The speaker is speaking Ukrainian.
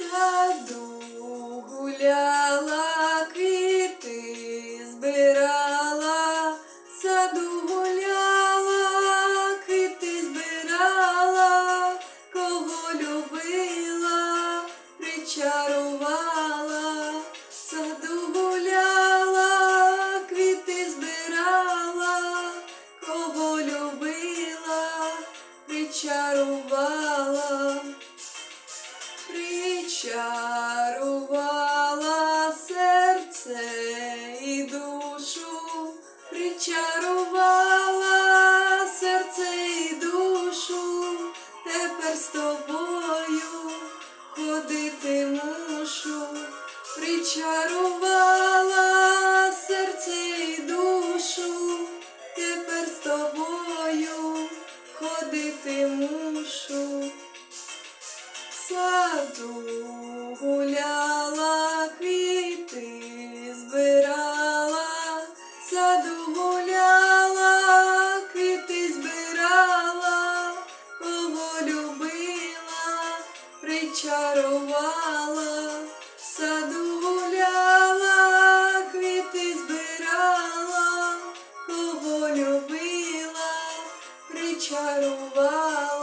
саду гуляла, квіти збирала, саду гуляла, квіти збирала, кого любила, причарувала, душу причарувала серце і душу, тепер з тобою ходити мушу, причарувала серце і душу, тепер з тобою ходити мушу, саду. чарувала, саду гуляла, квіти збирала, кого любила, причарувала.